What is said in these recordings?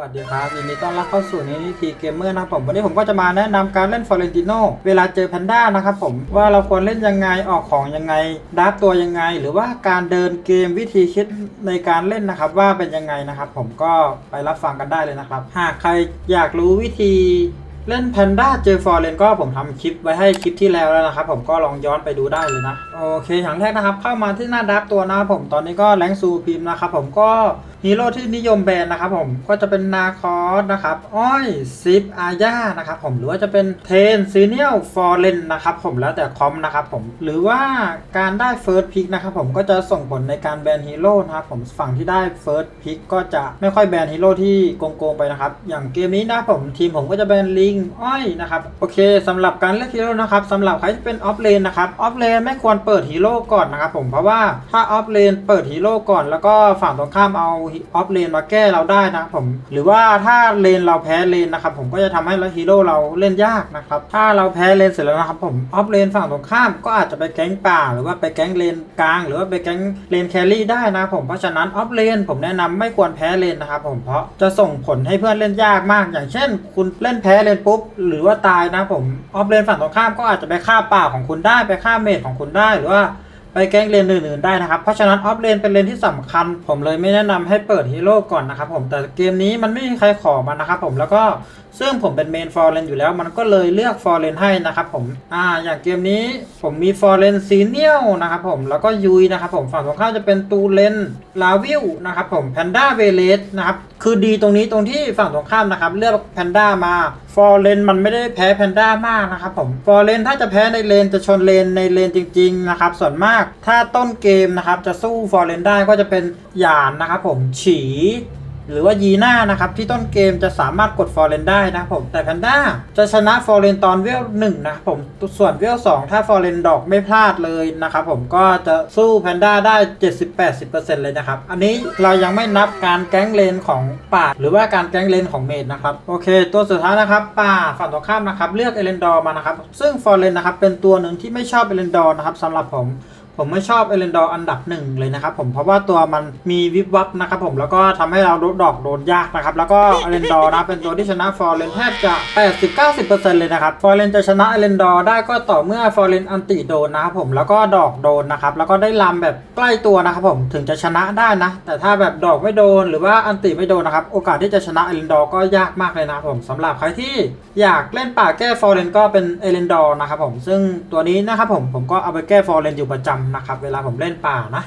วัสดีครับยินดีต้อนรับเข้าสู่นิติเกมเมอร์นะครับผมวันนี้ผมก็จะมาแนะนำการเล่นฟอเรนติโนเวลาเจอแพนด้านะครับผมว่าเราควรเล่นยังไงออกของยังไงดับตัวยังไง หรือว่าการเดินเกมวิธีคิดในการเล่นนะครับว่าเป็นยังไงนะครับผมก็ไปรับฟังกันได้เลยนะครับ หากใครอยากรู้วิธีเล่นแพนด้าเจอฟอร์เรนก็ผมทำคลิปไว้ให้คลิปที่แล้วแล้วนะครับ ผมก็ลองย้อนไปดูได้เลยนะ โอเคอย่างแรกนะครับ เข้ามาที่หน้าดับตัวนะครับผมตอนนี้ก็แรงซูพิมนะครับผมก็ ฮีโร่ที่นิยมแบนนะครับผมก็จะเป็นนาคอสนะครับอ้อยซิปอาญานะครับผมหรือว่าจะเป็นเทนซีเนียลฟอร์เรนนะครับผมแล้วแต่คอมนะครับผมหรือว่าการได้เฟิร์สพิกนะครับผมก็จะส่งผลในการแบนฮีโร่นะครับผมฝั่งที่ได้เฟิร์สพิกก็จะไม่ค่อยแบนฮีโร่ที่โกงๆไปนะครับอย่างเกมนี้นะผมทีมผมก็จะแบนลิงอ้อยนะครับโอเคสำหรับการเลือกฮีโร่นะครับสำหรับใครที่เป็นออฟเลนนะครับออฟเลนไม่ควรเปิดฮีโร่ก่อนนะครับผมเพราะว่าถ้าออฟเลนเปิดฮีโร่ก่อนแล้วก็ฝั่งตรงข้ามเอาออฟเลนมาแก้เราได้นะผมหรือว่าถ้าเลนเราแพ้เลนนะครับผมก็จะทำให้เราฮีโร่เราเล่นยากนะครับถ้าเราแพ้เลนเสร็จแล้วนะครับผมออฟเลนฝั่งตรงข้ามก็อาจจะไปแก๊งป่า หรือว่าไปแก๊งเลนกลาง หรือว่าไปแก๊งเลนแครี่ได้นะผมเพราะฉะนั้นออฟเลนผมแนะนำไม่ควรแพ้เลนนะครับผมเพราะจะส่งผลให้เพื่อนเล่นยากมาก อย่างเช่น คุณเล่นแพ้เลนปุ๊บหรือว่าตายนะผมออฟเลนฝั่งตรงข้ามก็อาจจะไปฆ่าป่าของคุณได้ไปฆ่าเมจของคุณได้หรือว่า ไปแก้งเลนอื่นๆได้นะครับ เพราะฉะนั้นออฟเลนเป็นเลนที่สำคัญ ผมเลยไม่แนะนำให้เปิดฮีโร่ก่อนนะครับผมแต่เกมนี้มันไม่มีใครขอมันนะครับผมแล้วก็ ซึ่งผมเป็นเมนฟอร์เรนอยู่แล้วมันก็เลยเลือกฟอร์เรนให้นะครับผมอ่าอย่างเกมนี้ผมมีฟอร์เรนซีเนียลนะครับผมแล้วก็ยุยนะครับผมฝั่งตรงข้ามจะเป็นตูเลนลาวิลนะครับผมแพนด้าเวเลสนะครับคือดีตรงนี้ตรงที่ฝั่งตรงข้ามนะครับเลือกแพนด้ามาฟอร์เรนมันไม่ได้แพ้แพนด้ามากนะครับผมฟอร์เรนถ้าจะแพ้ในเลนจะชนเลนในเลนจริงๆนะครับส่วนมากถ้าต้นเกมนะครับจะสู้ฟอร์เรนได้ก็จะเป็นหยานนะครับผมฉี หรือว่ายีน่านะครับที่ต้นเกมจะสามารถกดฟอร์เรนได้นะผมแต่แพนด้าจะชนะฟอร์เรนตอนเวลหนึ่งนะครับผมส่วนเวลสองถ้าฟอร์เรนดอกไม่พลาดเลยนะครับผมก็จะสู้แพนด้าได้ 70-80%เลยนะครับ อันนี้เรายังไม่นับการแก๊งเลนของป่า หรือว่าการแก๊งเลนของเมดนะครับ โอเค ตัวสุดท้ายนะครับ ป่าฝั่งตรงข้ามนะครับ เลือกเอเลนดอร์มานะครับ ซึ่งฟอร์เรนนะครับเป็นตัวหนึ่งที่ไม่ชอบเอเลนดอร์นะครับสำหรับผม ผมไม่ชอบเอเลนดอร์อันดับหนึ่งเลยนะครับผมเพราะว่าตัวมันมีวิบวับนะครับผมแล้วก็ทำให้เราโดนดอกโดนยากนะครับแล้วก็เอเลนดอร์นะเป็นตัวที่ชนะฟอร์เรนแทบจะ 80-90%เลยนะครับฟอร์เรนจะชนะเอเลนดอร์ได้ก็ต่อเมื่อฟอร์เรนอันติโดนนะครับผมแล้วก็ดอกโดนนะครับแล้วก็ได้ลำแบบใกล้ตัวนะครับผมถึงจะชนะได้นะ แต่ถ้าแบบดอกไม่โดนหรือว่าอันติไม่โดนนะครับโอกาสที่จะชนะเอเลนดอร์ก็ยากมากเลยนะครับผมสำหรับใครที่อยากเล่นป่าแก้ฟอร์เรนก็เป็นเอเลนดอร์นะครับผมซึ่งตัวนี้นะครับผมผมก็เอาไปแก้ฟอร์เรนอยู่ประจำนะครับ เวลาผมเล่นป่านะ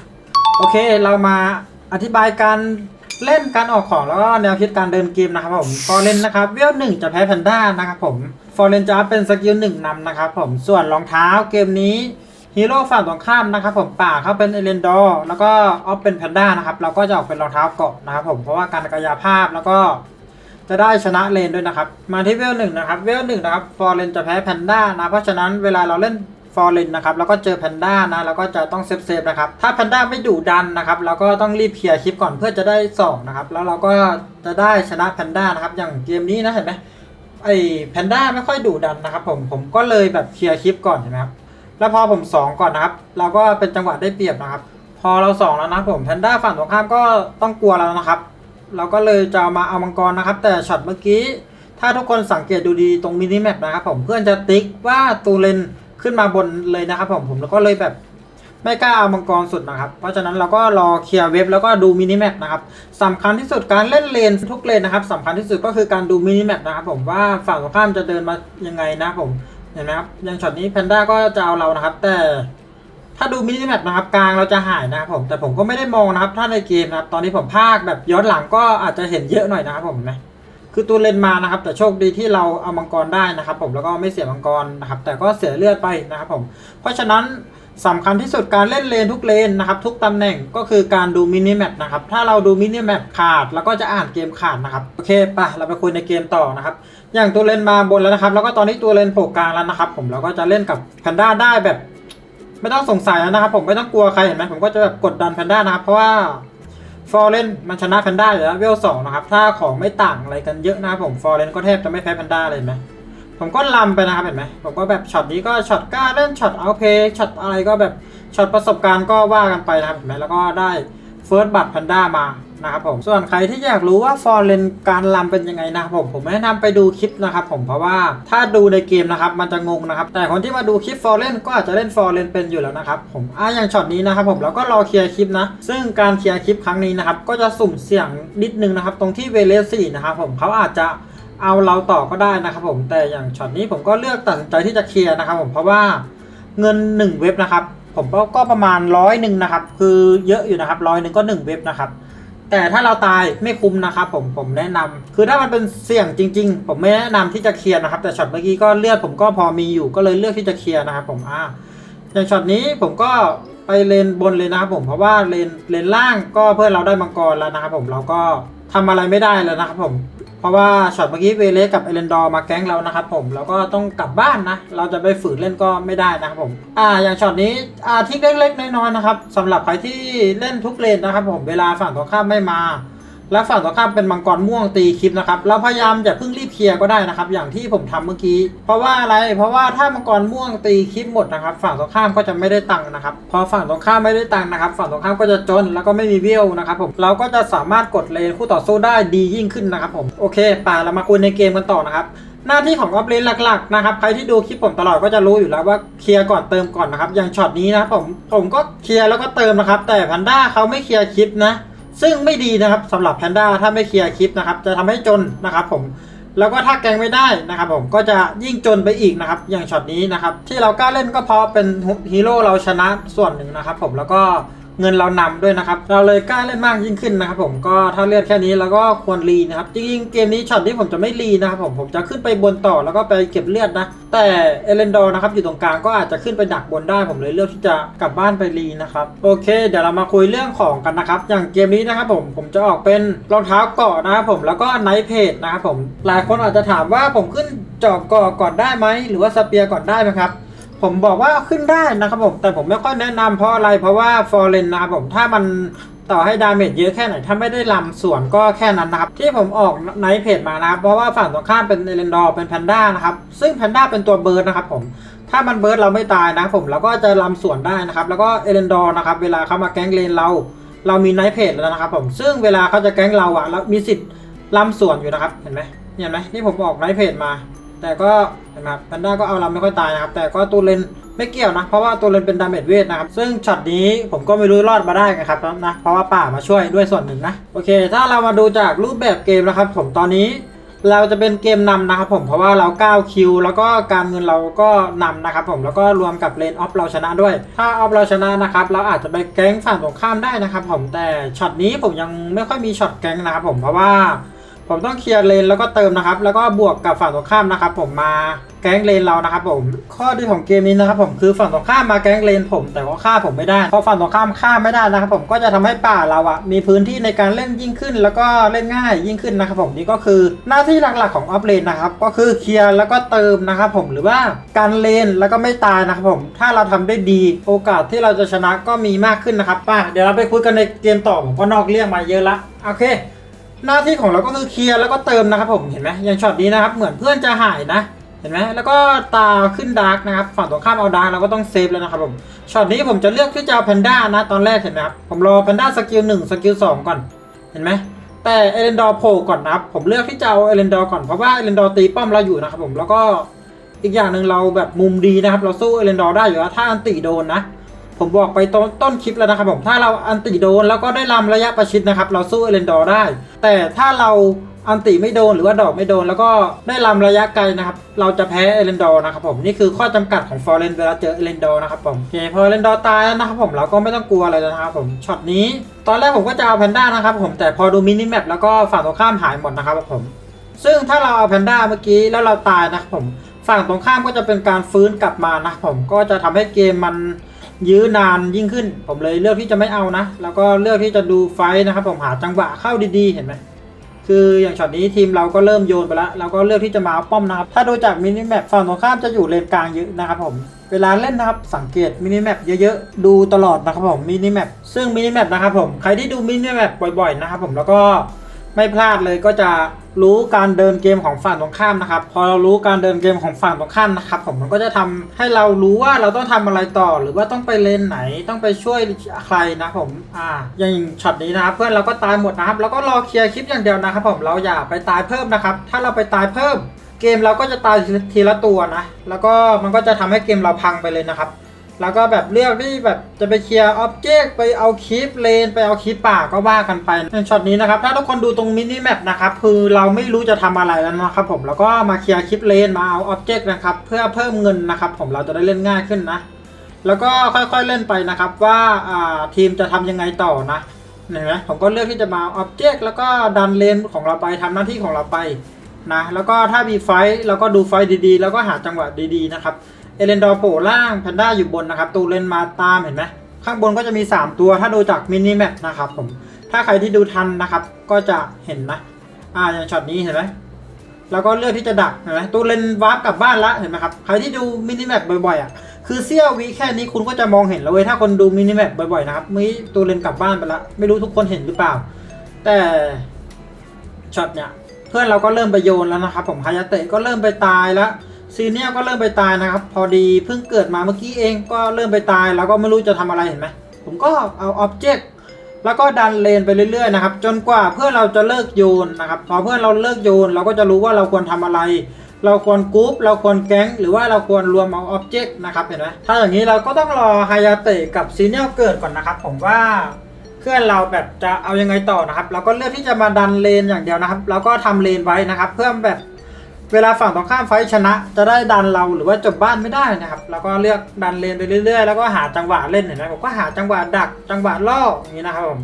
โอเคเรามาอธิบายการเล่นการออกของแล้วก็แนวคิดการเดินเกมนะครับผมฟอร์เรนนะครับเวลหนึ่งจะแพ้แพนด้านะครับผมฟอร์เรนจะเป็นสกิลหนึ่งนำนะครับผมส่วนรองเท้าเกมนี้ฮีโร่ฝั่งตรงข้ามนะครับผมป่าเขาเป็นเอเลนดอร์แล้วก็ออฟเป็นแพนด้านะครับเราก็จะออกเป็นรองเท้าเกาะนะครับผมเพราะว่าการกายภาพแล้วก็จะได้ชนะเลนด้วยนะครับ มาที่เวลหนึ่งนะครับ เวลหนึ่งนะครับฟอร์เรนจะแพ้แพนด้านะ เพราะฉะนั้นเวลาเราเล่น ฟอร์เรนนะครับแล้วก็เจอแพนด้านะเราก็จะต้องเซฟเซฟนะครับถ้าแพนด้าไม่ดุดันนะครับเราก็ต้องรีบเคลียร์คลิปก่อนเพื่อจะได้สองนะครับแล้วเราก็จะได้ชนะแพนด้านะครับอย่างเกมนี้นะเห็นไหมไอแพนด้าไม่ค่อยดุดันนะครับผมผมก็เลยแบบเคลียร์คลิปก่อนเห็นไหมครับแล้วพอผมสองก่อนนะครับ เราก็เป็นจังหวะได้เปรียบนะครับ พอเราสองแล้วนะผมแพนด้าฝั่งตรงข้ามก็ต้องกลัวเรานะครับ เราก็เลยจะมาเอามังกรนะครับ แต่ช็อตเมื่อกี้ ถ้าทุกคนสังเกตดูดีตรงมินิแมปนะครับผมเพื่อนจะติ๊กว่าตูเลน ขึ้นมาบนเลยนะครับผมผมแล้วก็เลยแบบไม่กล้าเอามังกรสุดนะครับ เพราะฉะนั้นเราก็รอเคลียร์เว็บแล้วก็ดูมินิแมปนะครับสำคัญที่สุดการเล่นเลนทุกเลนนะครับสำคัญที่สุดก็คือการดูมินิแมปนะครับผมว่าฝั่งตรงข้ามจะเดินมายังไงนะผมเห็นไหมครับอย่างช็อตนี้แพนด้าก็จะเอาเรานะครับ แต่ถ้าดูมินิแมปนะครับกลางเราจะหายนะครับผมแต่ผมก็ไม่ได้มองนะครับ ถ้าในเกมนะครับตอนนี้ผมพากแบบย้อนหลังก็อาจจะเห็นเยอะหน่อยนะครับผมเห็นไหม คือตัวเลนมานะครับ แต่โชคดีที่เราเอามังกรได้นะครับ ผมแล้วก็ไม่เสียมังกรนะครับ แต่ก็เสียเลือดไปนะครับผมเพราะฉะนั้นสำคัญที่สุดการเล่นเลนทุกเลนนะครับ ทุกตำแหน่งก็คือการดูมินิแมปนะครับ ถ้าเราดูมินิแมปขาด แล้วก็จะอ่านเกมขาดนะครับโอเคไปเราไปคุยในเกมต่อนะครับ อย่างตัวเลนมาบนแล้วนะครับ แล้วก็ตอนนี้ตัวเลนโผล่กลางแล้วนะครับ ผมเราก็จะเล่นกับแพนด้าได้แบบ ไม่ต้องสงสัยแล้วนะครับ ผมไม่ต้องกลัวใครเห็นไหมผมก็จะแบบกดดันแพนด้านะครับเพราะว่า ฟอร์เรนมันชนะแพนด้าอยู่แล้วเวลสองนะครับถ้าของไม่ต่างอะไรกันเยอะนะครับผมฟอร์เรนก็แทบจะไม่แพ้แพนด้าเลยไหมผมก็ลำไปนะครับเห็นไหมผมก็แบบช็อตนี้ก็ช็อตกล้าเล่นช็อตเอาเพย์ช็อตอะไรก็แบบช็อตประสบการณ์ก็ว่ากันไปนะครับเห็นไหมแล้วก็ได้ เฟิร์สบัตแพนด้ามานะครับผมส่วนใครที่อยากรู้ว่าฟอร์เรนการลำเป็นยังไงนะครับผมผมแนะนำไปดูคลิปนะครับผมเพราะว่าถ้าดูในเกมนะครับมันจะงงนะครับ แต่คนที่มาดูคลิปฟอร์เรนก็อาจจะเล่นฟอร์เรนเป็นอยู่แล้วนะครับผมอะอย่างช็อตนี้นะครับผมเราก็รอเคลียร์คลิปนะ ซึ่งการเคลียร์คลิปครั้งนี้นะครับก็จะสุ่มเสี่ยงนิดนึงนะครับตรงที่เวเลสสี่นะครับผมเขาอาจจะเอาเราต่อก็ได้นะครับผมแต่อย่างช็อตนี้ผมก็เลือกตัดสินใจที่จะเคลียร์นะครับผมเพราะว่าเงิน 1 เว็บนะครับ ผมก็ประมาณร้อยหนึ่งนะครับ คือเยอะอยู่นะครับร้อยหนึ่งก็1เว็บนะครับ แต่ถ้าเราตายไม่คุ้มนะครับ ผมผมแนะนำคือถ้ามันเป็นเสี่ยงจริง ๆ ผมไม่แนะนำที่จะเคลียร์นะครับ แต่ช็อตเมื่อกี้ก็เลือดผมก็พอมีอยู่ก็เลยเลือกที่จะเคลียร์นะครับ ผมอ่าอย่างช็อตนี้ผมก็ไปเลนบนเลยนะครับ ผมเพราะว่าเลนเลนล่างก็เพื่อนเราได้มังกรแล้วนะครับ ผมเราก็ทำอะไรไม่ได้แล้วนะครับ ผม เพราะว่าช็อตเมื่อกี้เวเลสกับเอเลนดอร์มาแก๊งเรานะครับผมเราก็ต้องกลับบ้านนะ เราจะไปฝืนเล่นก็ไม่ได้นะครับผมอ่าอย่างช็อตนี้อ่าทิกเล็กๆน้อยๆนะครับสำหรับใครที่เล่นทุกเลนนะครับผมเวลาฝั่งตรงข้ามไม่มา แล้วฝั่งตรงข้ามเป็นมังกรม่วงตีคลิปนะครับเราพยายามอย่าเพิ่งรีบเคลียร์ก็ได้นะครับ อย่างที่ผมทำเมื่อกี้ เพราะว่าอะไรเพราะว่าถ้ามังกรม่วงตีคลิปหมดนะครับ ฝั่งตรงข้ามก็จะไม่ได้ตังค์นะครับ พอฝั่งตรงข้ามไม่ได้ตังค์นะครับ ฝั่งตรงข้ามก็จะจนแล้วก็ไม่มีเวลนะครับผมเราก็จะสามารถกดเลนคู่ต่อสู้ได้ดียิ่งขึ้นนะครับผมโอเคป่าเรามาคุยในเกมกันต่อนะครับหน้าที่ของออฟเลนหลักๆนะครับใครที่ดูคลิปผมตลอดก็จะรู้อยู่แล้วว่าเคลียร์ก่อนเติมก่อนนะครับอย่างช็อตนี้นะผมผมก็เคลียร์แล้วก็เติมนะครับแต่แพนด้าเขาไม่เคลียร์คลิปนะ ซึ่งไม่ดีนะครับสำหรับแพนด้าถ้าไม่เคลียร์คลิปนะครับ จะทำให้จนนะครับผมแล้วก็ถ้าแกงไม่ได้นะครับผมก็จะยิ่งจนไปอีกนะครับ อย่างช็อตนี้นะครับ ที่เรากล้าเล่นก็เพราะเป็นฮีโร่เราชนะส่วนหนึ่งนะครับ ผมแล้วก็ เงินเรานำด้วยนะครับ เราเลยกล้าเล่นมากยิ่งขึ้นนะครับผมก็ถ้าเลือดแค่นี้เราก็ควรรีนะครับ จริงๆเกมนี้ช็อตนี้ผมจะไม่รีนะครับผมผมจะขึ้นไปบนต่อแล้วก็ไปเก็บเลือดนะ แต่เอเลนดอร์นะครับอยู่ตรงกลางก็อาจจะขึ้นไปดักบนได้ ผมเลยเลือกที่จะกลับบ้านไปรีนะครับโอเค เดี๋ยวเรามาคุยเรื่องของกันนะครับ อย่างเกมนี้นะครับผมผมจะออกเป็นรองเท้าเกาะนะครับผมแล้วก็ไนท์เพจนะครับผมหลายคนอาจจะถามว่าผมขึ้นจอบเกาะก่อนได้ไหมหรือว่าสเปียร์ก่อนได้ไหมครับ ผมบอกว่าขึ้นได้นะครับผม แต่ผมไม่ค่อยแนะนำเพราะอะไร เพราะว่าฟอร์เรนนะครับผมถ้ามันต่อให้ดาเมจเยอะแค่ไหน ถ้าไม่ได้ลำส่วนก็แค่นั้นนะครับ ที่ผมออกไนท์เพจมานะครับ เพราะว่าฝั่งตรงข้ามเป็นเอเลนดอร์เป็นแพนด้านะครับ ซึ่งแพนด้าเป็นตัวเบิร์ดนะครับผมถ้ามันเบิร์ดเราไม่ตายนะผมเราก็จะลำส่วนได้นะครับ แล้วก็เอเลนดอร์นะครับ เวลาเขามาแก๊งเลนเรา เรามีไนท์เพจแล้วนะครับ ผมซึ่งเวลาเขาจะแก๊งเราอะเรามีสิทธิ์ลำส่วนอยู่นะครับเห็นไหมเห็นไหมนี่ผมออกไนท์เพจมา แต่ก็เห็นไหมครับแพนด้าก็เอาเราไม่ค่อยตายนะครับ แต่ก็ตัวเลนไม่เกี่ยวนะ เพราะว่าตัวเลนเป็นดาเมจเวทนะครับ ซึ่งช็อตนี้ผมก็ไม่รู้รอดมาได้ไงครับนะ เพราะว่าป่ามาช่วยด้วยส่วนหนึ่งนะ โอเค ถ้าเรามาดูจากรูปแบบเกมนะครับ ผมตอนนี้เราจะเป็นเกมนำนะครับผมเพราะว่าเรา9คิวแล้วก็การเงินเราก็นำนะครับผมแล้วก็รวมกับเลนออฟเราชนะด้วย ถ้าออฟเราชนะนะครับเราอาจจะไปแก๊งฝั่งตรงข้ามได้นะครับผมแต่ช็อตนี้ผมยังไม่ค่อยมีช็อตแก๊งนะครับผมเพราะว่า ผมต้องเคลียร์เลนแล้วก็เติมนะครับ แล้วก็บวกกับฝั่งตรงข้ามนะครับ ผมมาแก๊งเลนเรานะครับผมข้อดีของเกมนี้นะครับผมคือฝั่งตรงข้ามมาแก๊งเลนผม แต่ว่าฆ่าผมไม่ได้เพราะฝั่งตรงข้ามฆ่าไม่ได้นะครับ ผมก็จะทำให้ป่าเราอะมีพื้นที่ในการเล่นยิ่งขึ้น แล้วก็เล่นง่ายยิ่งขึ้นนะครับผมนี่ก็คือหน้าที่หลักๆของออฟเลนนะครับก็คือเคลียร์แล้วก็เติมนะครับผมหรือว่าการเลนแล้วก็ไม่ตายนะครับผมถ้าเราทำได้ดี โอกาสที่เราจะชนะก็มีมากขึ้นนะครับป่ะเดี๋ยวเราไปคุยกันในเกมต่อผมก็นอกเรื่องมาเยอะละโอเค หน้าที่ของเราก็คือเคลียร์แล้วก็เติมนะครับผมเห็นไหมอย่างช็อตนี้นะครับ เหมือนเพื่อนจะหายนะ เห็นไหมแล้วก็ตาขึ้นดาร์กนะครับฝั่งตรงข้ามเอาดาร์กเราก็ต้องเซฟแล้วนะครับผมช็อตนี้ผมจะเลือกที่จะเอาแพนด้านะตอนแรกเห็นไหมครับผมรอแพนด้าสกิลหนึ่งสกิลสองก่อนเห็นไหมแต่เอเลนดอร์โผล่ก่อนนะครับผมเลือกที่จะเอาเอเลนดอร์ก่อนเพราะว่าเอเลนดอร์ตีป้อมเราอยู่นะครับผมแล้วก็อีกอย่างหนึ่งเราแบบมุมดีนะครับ เราสู้เอเลนดอร์ได้อยู่แล้วถ้าอันติโดนนะ ผมบอกไปต้นต้นคลิปแล้วนะครับผมถ้าเราอันติโดนแล้วก็ได้ลำระยะประชิดนะครับ เราสู้เอเลนดอร์ได้ แต่ถ้าเราอันติไม่โดนหรือว่าดอกไม่โดน แล้วก็ได้ลำระยะไกลนะครับ เราจะแพ้เอเลนดอร์นะครับผมนี่คือข้อจำกัดของฟอร์เรนเวลาเจอเอเลนดอร์นะครับผมโอเคพอเอเลนดอร์ตายแล้วนะครับผมเราก็ไม่ต้องกลัวอะไรแล้วนะครับผมช็อตนี้ตอนแรกผมก็จะเอาแพนด้านะครับผมแต่พอดูมินิแมปแล้วก็ฝั่งตรงข้ามหายหมดนะครับผมซึ่งถ้าเราเอาแพนด้าเมื่อกี้แล้วเราตายนะครับผมฝั่งตรงข้ามก็จะเป็นการฟื้นกลับมานะครับผมก็จะทำให้เกมมัน ยื้อนานยิ่งขึ้น ผมเลยเลือกที่จะไม่เอานะ แล้วก็เลือกที่จะดูไฟนะครับผมหาจังหวะเข้าดีๆ เห็นไหมคืออย่างช็อตนี้ทีมเราก็เริ่มโยนไปแล้วเราก็เลือกที่จะมาป้อมนะครับ ถ้าดูจากมินิแมปฝั่งตรงข้ามจะอยู่เลนกลางเยอะนะครับผม เวลาเล่นนะครับสังเกตมินิแมปเยอะๆ ดูตลอดนะครับผมมินิแมปซึ่งมินิแมปนะครับผมใครที่ดูมินิแมปบ่อยๆนะครับผมแล้วก็ไม่พลาดเลยก็จะ รู้การเดินเกมของฝั่งตรงข้ามนะครับ พอเรารู้การเดินเกมของฝั่งตรงข้ามนะครับ ผมมันก็จะทำให้เรารู้ว่าเราต้องทำอะไรต่อ หรือว่าต้องไปเลนไหนต้องไปช่วยใครนะผมอ่าอย่างช็อตนี้นะครับเพื่อนเราก็ตายหมดนะครับ แล้วก็รอเคลียร์คลิปอย่างเดียวนะครับผมเราอย่าไปตายเพิ่มนะครับ ถ้าเราไปตายเพิ่ม เกมเราก็จะตายทีละตัวนะ แล้วก็มันก็จะทำให้เกมเราพังไปเลยนะครับ แล้วก็แบบเลือกที่แบบจะไปเคลียร์อ็อบเจกต์ไปเอาคลิปเลน ไปเอาคลิปป่าก็ว่ากันไปในช็อตนี้นะครับ ถ้าทุกคนดูตรงมินิแมปนะครับคือเราไม่รู้จะทำอะไรแล้วนะครับผมแล้วก็มาเคลียร์คลิปเลนมาเอาอ็อบเจกต์นะครับเพื่อเพิ่มเงินนะครับผมเราจะได้เล่นง่ายขึ้นนะ แล้วก็ค่อยๆเล่นไปนะครับว่าทีมจะทำยังไงต่อนะเห็นไหมผมก็เลือกที่จะมาอ็อบเจกต์แล้วก็ดันเลนของเราไปทำหน้าที่ของเราไปนะแล้วก็ถ้ามีไฟเราก็ดูไฟดีๆ แล้วก็หาจังหวะดีๆนะครับ เอเลนดอร์โผล่ล่างแพนด้าอยู่บนนะครับตูเลนมาตามเห็นไหมข้างบนก็จะมี 3 ตัวถ้าดูจากมินิแมปนะครับผมถ้าใครที่ดูทันนะครับ ก็จะเห็นนะ อ่าอย่างช็อตนี้เห็นไหมแล้วก็เลือกที่จะดักเห็นไหมตูเลนวาร์ปกลับบ้านละเห็นไหมครับใครที่ดูมินิแมปบ่อยๆอะคือเสี้ยววิแค่นี้คุณก็จะมองเห็นแล้วเว้ยถ้าคนดูมินิแมปบ่อยๆนะครับมีตูเลนกลับบ้านไปละไม่รู้ทุกคนเห็นหรือเปล่า แต่ช็อตเนี่ยเพื่อนเราก็เริ่มไปโยนแล้วนะครับผมฮายาเตะก็เริ่มไปตายแล้ว ซีเนียก็เริ่มไปตายนะครับ พอดีเพิ่งเกิดมาเมื่อกี้เองก็เริ่มไปตายแล้วก็ไม่รู้จะทำอะไรเห็นไหมผมก็เอาอ็อบเจกต์แล้วก็ดันเลนไปเรื่อยๆนะครับ จนกว่าเพื่อนเราจะเลิกโยนนะครับ พอเพื่อนเราเลิกโยน เราก็จะรู้ว่าเราควรทำอะไร เราควรกรุ๊ปเราควรแก๊งหรือว่าเราควรรวมเอาอ็อบเจกต์นะครับเห็นไหมถ้าอย่างนี้เราก็ต้องรอฮายาเตะกับซีเนียเกิดก่อนนะครับ ผมว่าเพื่อนเราแบบจะเอายังไงต่อนะครับ เราก็เลือกที่จะมาดันเลนอย่างเดียวนะครับ แล้วก็ทำเลนไว้นะครับ เพื่อแบบ เวลาฝั่งตรงข้ามไฟชนะ จะได้ดันเราหรือว่าจบบ้านไม่ได้นะครับ แล้วก็เลือกดันเลนไปเรื่อยๆ แล้วก็หาจังหวะเล่นเห็นไหมผมก็หาจังหวะดักจังหวะล่ออย่างนี้นะครับผม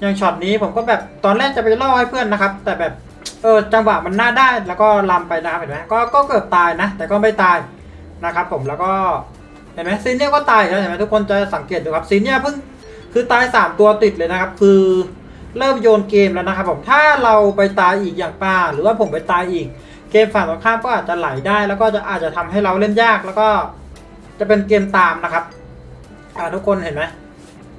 อย่างช็อตนี้ผมก็แบบตอนแรกจะไปล่อให้เพื่อนนะครับ แต่แบบเออจังหวะมันน่าได้แล้วก็ลำไปนะครับเห็นไหมก็ก็เกือบตายนะ แต่ก็ไม่ตายนะครับ ผมแล้วก็เห็นไหมซีเนียก็ตายแล้วเห็นไหมทุกคนจะสังเกตดูครับซีเนียเพิ่งคือตาย 3 ตัวติดเลยนะครับ คือเริ่มโยนเกมแล้วนะครับผมถ้าเราไปตายอีกอย่างป้าหรือว่าผมไปตายอีก เกมฝั่งตรงข้ามก็อาจจะไหลได้ แล้วก็จะอาจจะทำให้เราเล่นยากแล้วก็จะเป็นเกมตามนะครับ อ่าทุกคนเห็นไหม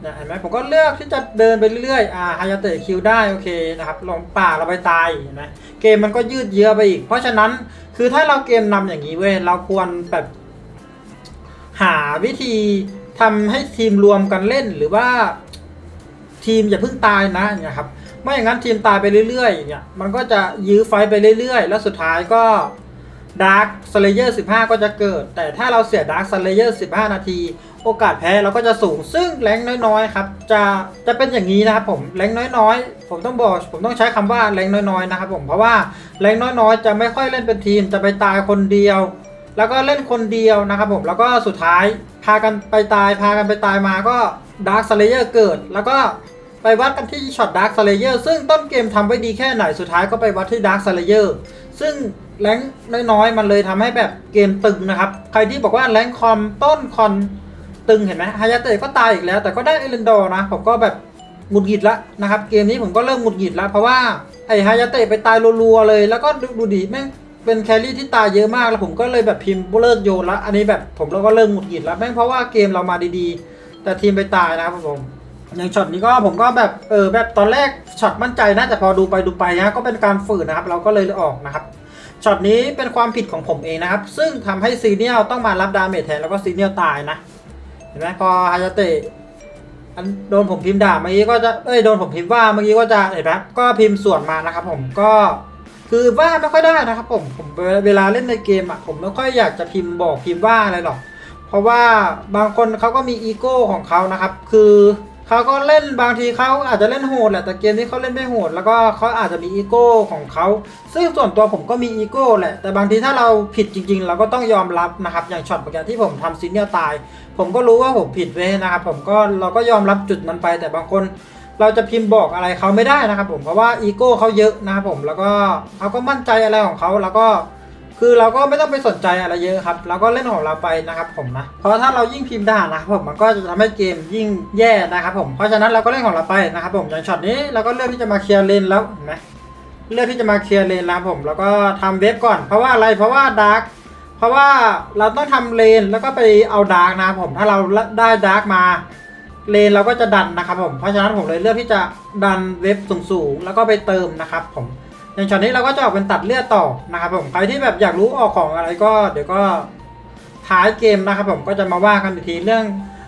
เนี่ยเห็นไหมผมก็เลือกที่จะเดินไปเรื่อยๆอ่าฮายาเตะคิวได้โอเคนะครับลงป่าเราไปตายเห็นไหมเกมมันก็ยืดเยื้อไปอีก เพราะฉะนั้นคือถ้าเราเกมนำอย่างนี้เว้ยเราควรแบบหาวิธีทำให้ทีมรวมกันเล่นหรือว่าทีมอย่าเพิ่งตายนะอย่างเงี้ยครับ ไม่อย่างนั้นทีมตายไปเรื่อยๆอย่างเงี้ยมันก็จะยื้อไฟไปเรื่อยๆ แล้วสุดท้ายก็ดาร์คสเลเยอร์15 ก็จะเกิด แต่ถ้าเราเสียดาร์คสเลเยอร์15 นาที โอกาสแพ้เราก็จะสูง ซึ่งแรงน้อยๆครับ จะจะเป็นอย่างนี้นะครับผมแรงน้อยๆ ผมต้องบอก ผมต้องใช้คำว่าแรงน้อยๆนะครับผมเพราะว่าแรงน้อยๆ จะไม่ค่อยเล่นเป็นทีมจะไปตายคนเดียว แล้วก็เล่นคนเดียวนะครับผมแล้วก็สุดท้ายพากันไปตายพากันไปตายมาก็ดาร์คสเลเยอร์เกิด แล้วก็ ไปวัดกันที่ช็อตดาร์คสเลเยอร์ซึ่งต้นเกมทำไว้ดีแค่ไหนสุดท้ายก็ไปวัดที่ดาร์คสเลเยอร์ซึ่งแรงน้อยๆมันเลยทำให้แบบเกมตึงนะครับ ใครที่บอกว่าแรงคอมต้นคอนตึงเห็นไหมฮายาเตะก็ตายอีกแล้ว แต่ก็ได้เอเลนดอร์นะผมก็แบบหงุดหงิดละนะครับเกมนี้ผมก็เริ่มหงุดหงิดล้วเพราะว่าไอ้ฮายาเตะไปตายรัวๆเลย แล้วก็ดูดูดีแม่งเป็นแครี่ที่ตายเยอะมากแล้วผมก็เลยแบบพิมพ์เลิกโยนละอันนี้แบบผมเราก็เริ่มหงุดหงิดล้วแม่งเพราะว่าเกมเรามาดีๆ แต่ทีมไปตายนะครับผม อย่างช็อตนี้ก็ผมก็แบบเออแบบตอนแรกช็อตมั่นใจนะแต่พอดูไปดูไปนะก็เป็นการฝืนนะครับ เราก็เลยออกนะครับช็อตนี้เป็นความผิดของผมเองนะครับ ซึ่งทำให้ซีเนียลต้องมารับดาเมจแทนแล้วก็ซีเนียลตายนะเห็นไหมพอฮายาเตะอันโดนผมพิมพ์ด่าเมื่อกี้ก็จะเอ้ยโดนผมพิมพ์ว่าเมื่อกี้ก็จะเห็นไหมก็พิมพ์สวนมานะครับ ผมก็คือว่าไม่ค่อยได้นะครับ ผมผมเวลาเล่นในเกมอะผมไม่ค่อยอยากจะพิมพ์บอกพิมพ์ว่าอะไรหรอกเพราะว่าบางคนเขาก็มีอีโก้ของเขานะครับ คือ เขาก็เล่นบางทีเขาอาจจะเล่นโหดแหละแต่เกมที่เขาเล่นไม่โหด แล้วก็เขาอาจจะมีอีโก้ของเขาซึ่งส่วนตัวผมก็มีอีโก้แหละ แต่บางทีถ้าเราผิดจริง ๆ เราก็ต้องยอมรับนะครับอย่างช็อตเมื่อกี้ที่ผมทำซีเนียร์ตาย ผมก็รู้ว่าผมผิดเว้นะครับผมก็เราก็ยอมรับจุดนั้นไป แต่บางคนเราจะพิมพ์บอกอะไรเขาไม่ได้นะครับผมเพราะว่าอีโก้เขาเยอะนะครับผมแล้วก็เขาก็มั่นใจอะไรของเขาแล้วก็ คือเราก็ไม่ต้องไปสนใจอะไรเยอะครับเราก็เล่นของเราไปนะครับผมนะเพราะถ้าเรายิ่งพิมพ์ด่านะครับผมมันก็จะทำให้เกมยิ่งแย่นะครับผมเพราะฉะนั้นเราก็เล่นของเราไปนะครับผมอย่างช็อตนี้เราก็เลือกที่จะมาเคลียร์เลนแล้วเห็นไหมเลือกที่จะมาเคลียร์เลนแล้วผม แล้วก็ทำเว็บก่อน เพราะว่าอะไรเพราะว่าดาร์กเพราะว่าเราต้องทำเลนแล้วก็ไปเอาดาร์กนะครับผมถ้าเราได้ดาร์กมาเลนเราก็จะดันนะครับผมเพราะฉะนั้นผมเลยเลือกที่จะดันเว็บสูงๆแล้วก็ไปเติมนะครับผม อย่างช็อตนี้เราก็จะออกเป็นตัดเลือดต่อนะครับผมใครที่แบบอยากรู้ออกของอะไรก็ เดี๋ยวก็ท้ายเกมนะครับผมก็จะมาว่ากันอีกทีเรื่อง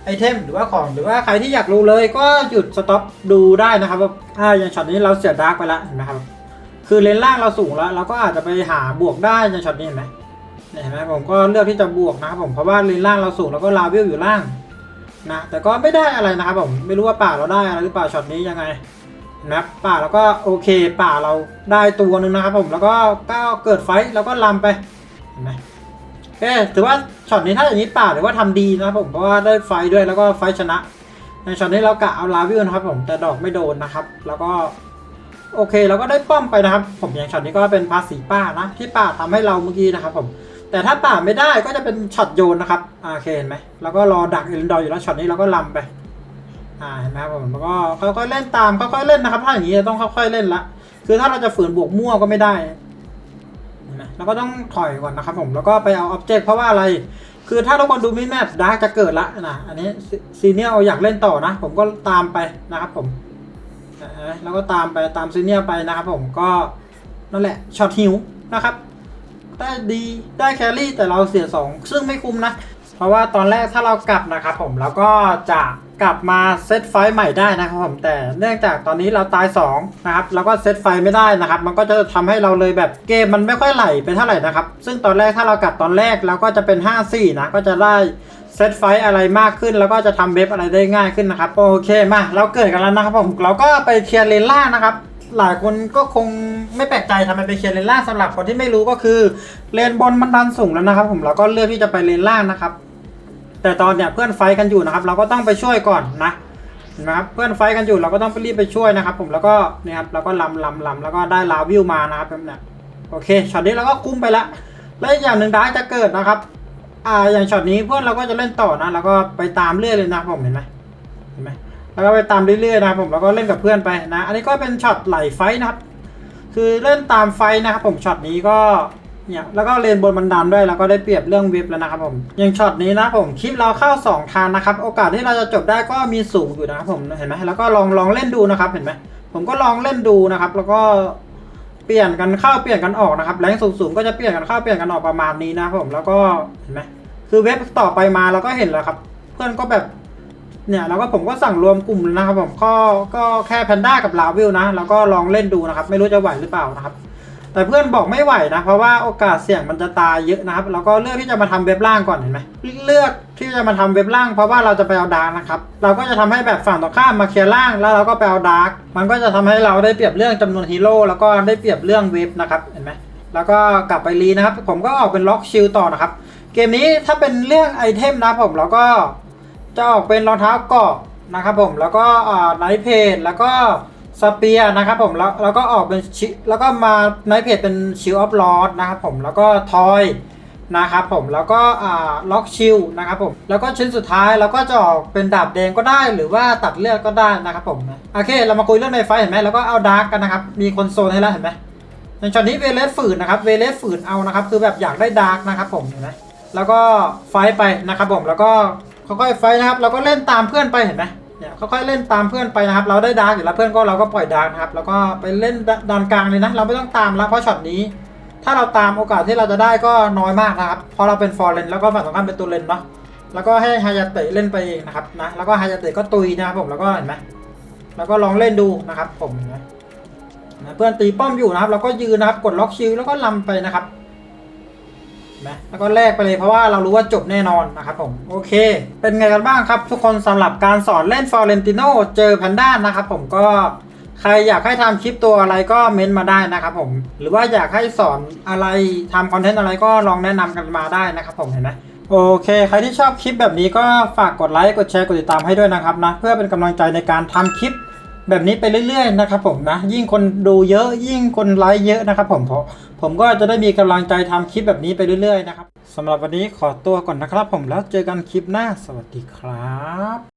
ไอเทมหรือว่าของหรือว่าใครที่อยากรู้เลยก็หยุดสต็อปดูได้นะครับว่าอ่าอย่างช็อตนี้เราเสียดาร์กไปแล้วเห็นไหมครับ คือเลนล่างเราสูงแล้ว เราก็อาจจะไปหาบวกได้อย่างช็อตนี้เห็นไหมเนี่ยเห็นไหมผมก็เลือกที่จะบวกนะครับผมเพราะว่าเลนล่างเราสูงแล้วก็ลาวิลอยู่ล่างนะแต่ก็ไม่ได้อะไรนะครับผมไม่รู้ว่าป่าเราได้อะไรหรือเปล่าช็อตนี้ยังไง นะครับป่าแล้วก็โอเคป่าเราได้ตัวหนึ่งนะครับผมแล้วก็ก็เกิดไฟแล้วก็ลำไปเห็นไหมเอ๊ถือว่าช็อตนี้ถ้าอย่างนี้ป่าหรือว่าทำดีนะครับผมเพราะว่าได้ไฟด้วยแล้วก็ไฟชนะ ในช็อตนี้เรากะเอาลาวิวนะครับผมแต่ดอกไม่โดนนะครับ แล้วก็โอเคเราก็ได้ป้อมไปนะครับ ผมอย่างช็อตนี้ก็เป็นภาษีป้านะที่ป่าทำให้เราเมื่อกี้นะครับผมแต่ถ้าป่าไม่ได้ก็จะเป็นช็อตโยนนะครับโอเคเห็นไหมแล้วก็รอดักเอลินดอร์อยู่แล้วช็อตนี้เราก็ลำไป อ่าเห็นไหมครับผมแล้วก็ค่อยๆเล่นตามค่อยๆเล่นนะครับ ถ้าอย่างนี้จะต้องค่อยๆเล่นละคือถ้าเราจะฝืนบวกมั่วก็ไม่ได้นไหมเราก็ต้องถอยก่อนนะครับผมแล้วก็ไปเอาอ็อบเจกต์เพราะว่าอะไร คือถ้าทุกคนดูมิแมปดาร์กจะเกิดละนะอันนี้ซีเนียเอาอยากเล่นต่อนะ ผมก็ตามไปนะครับผมแล้วก็ตามไปตามซีเนียไปนะครับผมก็นั่นแหละช็อตฮิวนะครับได้ดีได้แครี่แต่เราเสียสองซึ่งไม่คุ้มนะ เพราะว่าตอนแรกถ้าเรากลับนะครับผมเราก็จะ กลับมาเซตไฟใหม่ได้นะครับผมแต่เนื่องจากตอนนี้เราตาย2นะครับเราก็เซตไฟไม่ได้นะครับ มันก็จะทำให้เราเลยแบบเกมมันไม่ค่อยไหลไปเท่าไหร่นะครับ ซึ่งตอนแรกถ้าเรากลับตอนแรกเราก็จะเป็น 5-4 นะก็จะได้เซตไฟอะไรมากขึ้น แล้วก็จะทำเว็บอะไรได้ง่ายขึ้นนะครับ โอเคมาเราเกิดกันแล้วนะครับผมเราก็ไปเคลียร์เลนล่างนะครับหลายคนก็คงไม่แปลกใจทำไมไปเคลียร์เลนล่างสำหรับคนที่ไม่รู้ก็คือเลนบนมันดันสูงแล้วนะครับ ผมเราก็เลือกที่จะไปเลนล่างนะครับ แต่ตอนเนี้ยเพื่อนไฟกันอยู่นะครับ เราก็ต้องไปช่วยก่อนนะนไหมครับเพื่อนไฟกันอยู่เราก็ต้องไปรีบไปช่วยนะครับ ผมแล้วก็เนี่ยครับเราก็ลำลำลำแล้วก็ได้ลาวิวมานะครับเนี้ยโอเคช็อตนี้เราก็คุ้มไปละแล้วอย่างหนึ่งดาจะเกิดนะครับอ่าอย่างช็อตนี้เพื่อนเราก็จะเล่นต่อนะแล้วก็ไปตามเรื่อยเลยนะผมเห็นไหมเห็นไหมแล้วก็ไปตามเรื่อยๆนะครับผมแล้วก็เล่นกับเพื่อนไปนะ อันนี้ก็เป็นช็อตไหลไฟนะครับ คือเล่นตามไฟนะครับผมช็อตนี้ก็ เนี่ยแล้วก็เลนบนบันดาลด้วยแล้วก็ได้เปรียบเรื่องเว็บแล้วนะครับผมอย่างช็อตนี้นะผมคลิปเราเข้า 2 ทางนะครับ โอกาสที่เราจะจบได้ก็มีสูงอยู่นะครับผมเห็นไหมแล้วก็ลองลองเล่นดูนะครับเห็นไหมผมก็ลองเล่นดูนะครับ แล้วก็เปลี่ยนกันเข้าเปลี่ยนกันออกนะครับแรงสูงๆก็จะเปลี่ยนกันเข้าเปลี่ยนกันออกประมาณนี้นะผมแล้วก็เห็นไหมคือเว็บต่อไปมาเราก็เห็นแล้วครับ เพื่อนก็แบบเนี่ยแล้วก็ผมก็สั่งรวมกลุ่มนะครับผมก็ก็แค่แพนด้ากับลาวิลนะ แล้วก็ลองเล่นดูนะครับ ไม่รู้จะไหวหรือเปล่านะครับ แต่เพื่อนบอกไม่ไหวนะ เพราะว่าโอกาสเสี่ยงมันจะตายเยอะนะครับ แล้วก็เลือกที่จะมาทำเว็บล่างก่อนเห็นไหมเลือกที่จะมาทำเว็บล่างเพราะว่าเราจะไปเอาดาร์กนะครับ เราก็จะทำให้แบบฝั่งตรงข้ามมาเคลียร์ล่างแล้วเราก็ไปเอาดาร์กมันก็จะทำให้เราได้เปรียบเรื่องจำนวนฮีโร่แล้วก็ได้เปรียบเรื่องเว็บนะครับเห็นไหมแล้วก็กลับไปรีนะครับ ผมก็ออกเป็นล็อกชิลต่อนะครับ เกมนี้ถ้าเป็นเรื่องไอเทมนะผมแล้วก็จะออกเป็นรองเท้าเกาะนะครับผมแล้วก็ไนท์เพจแล้วก็ สเปียนะครับผมแล้วแล้วก็ออกเป็นชิแล้วก็มาไนเพจเป็นชิลออฟลอดนะครับผมแล้วก็ทอยนะครับผมแล้วก็ล็อกชิลนะครับผมแล้วก็ชิ้นสุดท้ายเราก็จะออกเป็นดาบแดงก็ได้ หรือว่าตัดเลือดก็ได้นะครับผมโอเค เรามาคุยเรื่องในไฟเห็นไหมแล้วก็เอาดาร์กกันนะครับมีคนโซนให้แล้วเห็นไหมในช็อตนี้เวเลสฝืนนะครับเวเลสฝืนเอานะครับคือแบบอยากได้ดาร์กนะครับผมเห็นไหมแล้วก็ไฟไปนะครับผมแล้วก็ค่อยๆไฟนะครับเราก็เล่นตามเพื่อนไปเห็นไหม เนี่ยค่อยๆเล่นตามเพื่อนไปนะครับ เราได้ดาร์กอยู่แล้วเพื่อนก็เราก็ปล่อยดาร์กนะครับ แล้วก็ไปเล่นดันกลางเลยนะ เราไม่ต้องตามแล้วเพราะช็อตนี้ ถ้าเราตามโอกาสที่เราจะได้ก็น้อยมากนะครับเพราะเราเป็นฟอร์เรนแล้วก็ฝั่งตรงข้ามเป็นตัวเลนเนาะ แล้วก็ให้ฮายาเตะเล่นไปเองนะครับนะ แล้วก็ฮายาเตะก็ตุยนะครับผมแล้วก็เห็นไหมแล้วก็ลองเล่นดูนะครับ ผมเห็นไหมนะเพื่อนตีป้อมอยู่นะครับ เราก็ยืนนะครับ กดล็อกชิลแล้วก็ลำไปนะครับ นะแล้วก็แลกไปเลยเพราะว่าเรารู้ว่าจบแน่นอนนะครับผมโอเค เป็นไงกันบ้างครับ ทุกคนสำหรับการสอนเล่นฟอร์เรนติโนเจอแพนด้านะครับผมก็ใครอยากให้ทำคลิปตัวอะไรก็เม้นต์มาได้นะครับผม หรือว่าอยากให้สอนอะไรทำคอนเทนต์อะไรก็ลองแนะนำกันมาได้นะครับผมเห็นไหมโอเค ใครที่ชอบคลิปแบบนี้ก็ฝากกดไลค์กดแชร์กดติดตามให้ด้วยนะครับนะ เพื่อเป็นกำลังใจในการทำคลิป แบบนี้ไปเรื่อยๆนะครับผมนะยิ่งคนดูเยอะยิ่งคนไลค์เยอะนะครับผมเพราะผมก็จะได้มีกำลังใจทำคลิปแบบนี้ไปเรื่อยๆนะครับสำหรับวันนี้ขอตัวก่อนนะครับผมแล้วเจอกันคลิปหน้าสวัสดีครับ